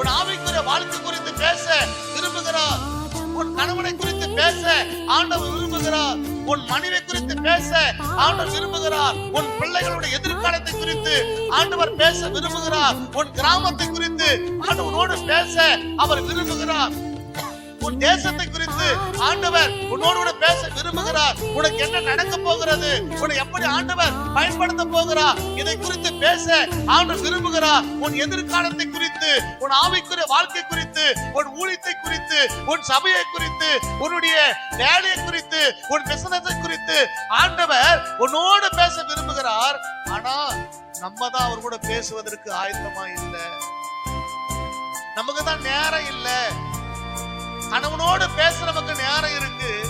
உன் ஆவிக்குரிய வாழ்க்கை குறித்து பேச விரும்புகிறார். உன் கணவனை குறித்து பேச ஆண்டவர் விரும்புகிறார். உன் மனைவி குறித்து பேச ஆண்டவர் விரும்புகிறார். உன் பிள்ளைகளுடைய எதிர்காலத்தை குறித்து ஆண்டவர் பேச விரும்புகிறார். உன் கிராமத்தை குறித்து ஆண்டவனோடு பேச அவர் விரும்புகிறார். உன் தேசத்தை குறித்து ஆண்டவர் உன்னோடு கூட பேச விரும்புகிறார். உனக்கு என்ன நடக்க போகிறது? உன்னை எப்படி ஆண்டவர் பயன்படுத்த போகிறார்? இதை குறித்து பேச ஆண்டவர் விரும்புகிறார். உன் எதிர்காலத்தை குறித்து உன் ஆவிக்குரிய வாழ்க்கை குறித்து உன் ஊழியத்தை குறித்து உன் சபையை குறித்து உன்னுடைய வேலையை குறித்து உன் பிசினஸை குறித்து ஆண்டவர் உன்னோடு பேச விரும்புகிறார். ஆனா நம்ம தான் அவர் கூட பேசுவதற்கு ஆயத்தமா இல்லை. நமக்கு தான் நேரம் இல்லை. கணவனோடு பேசுறவங்க நேரம் இருக்கு.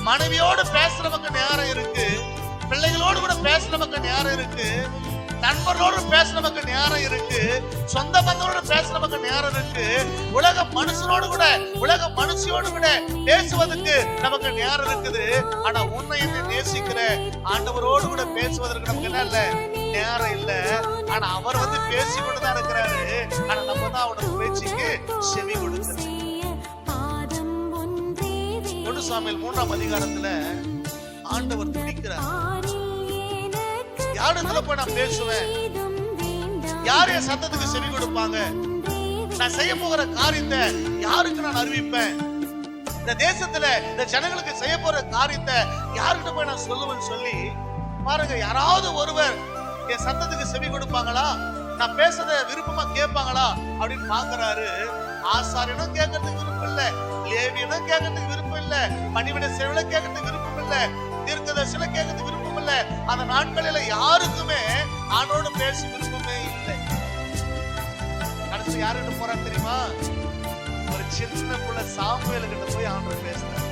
மனைவியோடு பேசுறவங்க நேரம் இருக்கு. பிள்ளைகளோடு கூட பேசுறவங்க நேரம் இருக்கு. நண்பர்களோடு பேசுறவங்க நேரம் இருக்கு. சொந்த பந்தங்களோடு பேசுறவங்க நேரம் இருக்கு. உலக மனுஷனோடு கூட உலக மனுஷியோடு கூட பேசுவதற்கு நமக்கு நேரம் இருக்குது. ஆனா உன்னை நேசிக்கிற ஆண்டவரோடு கூட பேசுவதற்கு நமக்கு என்ன இல்ல? நேரம் இல்ல. ஆனா அவர் வந்து பேசிக்கொண்டுதான் இருக்கிறாரு. ஆனா சாமியில் மூன்றாம் அதிகாரத்துல ஆண்டவர் துடிக்கிறார் யாருத்துல போய் நான் பேசுவேன்? யார் என் சத்தத்துக்கு செவி கொடுப்பாங்க? நான் செய்ய போகிற காரியத்தை யாருக்கு நான் அறிவிப்பேன்? இந்த தேசத்துல இந்த ஜனங்களுக்கு செய்ய போற காரியத்தை யாருக்கிட்ட போய் நான் சொல்லுவேன்னு சொல்லி பாருங்க யாராவது ஒருவர் என் சத்தத்துக்கு செவி கொடுப்பாங்களா? நான் பேசுறத விருப்பமா கேட்பாங்களா? அப்படின்னு பாக்குறாரு ஆசாரியனும் கேட்கறதுக்கு விருப்பம் இல்ல. லேவியனும் கேட்கறதுக்கு விருப்பம் இல்ல. பணிவிட சேவல கேட்கறதுக்கு விருப்பம் இல்ல. தீர்க்கதர்சன கேட்கறதுக்கு விருப்பம் இல்ல. அந்த நாட்களில யாருக்குமே ஆணோடு பேசி விருப்பமே இல்லை. கடைசி யாருக்கிட்ட போறான்னு தெரியுமா? ஒரு சின்ன புள்ள சாமுவேலுக்கிட்ட கிட்ட போய் பேசுறேன்